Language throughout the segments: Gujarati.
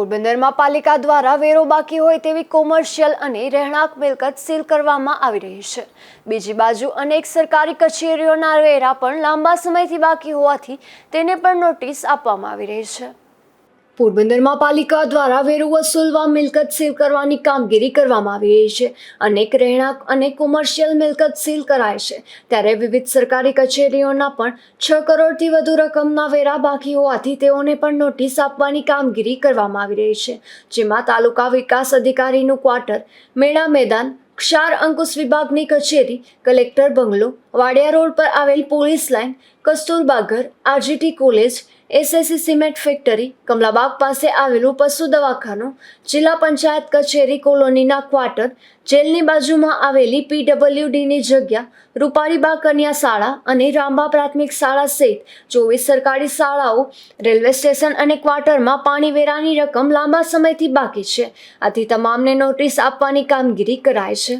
પોરબંદરમાં પાલિકા દ્વારા વેરો બાકી હોય તેવી કોમર્શિયલ અને રહેણાંક મિલકત સીલ કરવામાં આવી રહી છે. બીજી બાજુ અનેક સરકારી કચેરીઓના વેરા પણ લાંબા સમયથી બાકી હોવાથી તેને પણ નોટિસ આપવામાં આવી રહી છે. પોરબંદરમાં પાલિકા દ્વારા વેરુ વસૂલવા મિલકત સીલ કરવાની કામગીરી કરવામાં આવી રહી છે. અનેક રહેણાંક અને કોમર્શિયલ મિલકત સીલ કરાય છે. ત્યારે વિવિધ સરકારી કચેરીઓના પણ છ કરોડથી વધુ રકમના વેરા બાકી હોવાથી તેઓને પણ નોટિસ આપવાની કામગીરી કરવામાં આવી રહી છે. જેમાં તાલુકા વિકાસ અધિકારીનું ક્વાર્ટર, મેળા મેદાન, ક્ષાર અંકુશ વિભાગની કચેરી, કલેક્ટર બંગલો વાડિયા રોડ પર આવેલ પોલીસ લાઇન કસ્તુરબા ઘર RGT college, SSC cement factory, Kamlabag પાસે આવેલું પશુ દવાખાનું, જિલ્લા પંચાયત કચેરી કોલોનીના ક્વાર્ટર, જેલની બાજુમાં આવેલી પીડબ્લ્યુડીની જગ્યા, રૂપાળીબા કન્યા શાળા અને રાંબા પ્રાથમિક શાળા સહિત ચોવીસ સરકારી શાળાઓ, રેલવે સ્ટેશન અને ક્વાર્ટરમાં પાણી વેરાની રકમ લાંબા સમયથી બાકી છે. આથી તમામને નોટિસ આપવાની કામગીરી કરાય છે.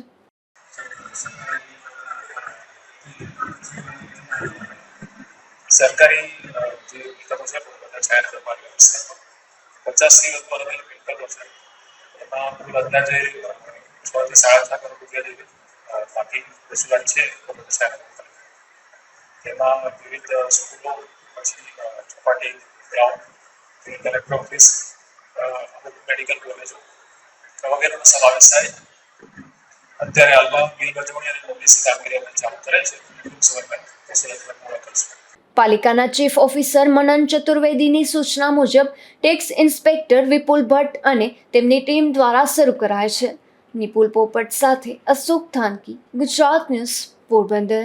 સરકારી જે વિકલ્પો છે પોરબંદર જાહેર નગરપાલિકા વિસ્તારમાં પચાસથી વધુ અલગ અલગ મિલકતો છે. એમાં કુલ અંદાજે છ. થી સાડા છ કરોડ રૂપિયા જેવી બાકી વસૂલાત છે પોરબંદર જાહેર તેમાં વિવિધ સ્કૂલો, પછી ચોપાટી, ગ્રાઉન્ડ, વિવિધ કલેક્ટર ઓફિસ અમુક મેડિકલ કોલેજો વગેરેનો સમાવેશ થાય. અત્યારે હાલમાં વચવણી અને કામગીરી ચાલુ કરે છે. પાલિકાના ચીફ ઓફિસર મનન ચતુર્વેદીની સૂચના મુજબ, ટેક્સ ઇન્સ્પેક્ટર વિપુલ ભટ્ટ અને તેમની ટીમ દ્વારા શરૂ કરાય છે. નિપુલ પોપટ સાથે અશોક થાનકી, ગુજરાત ન્યૂઝ પોરબંદર.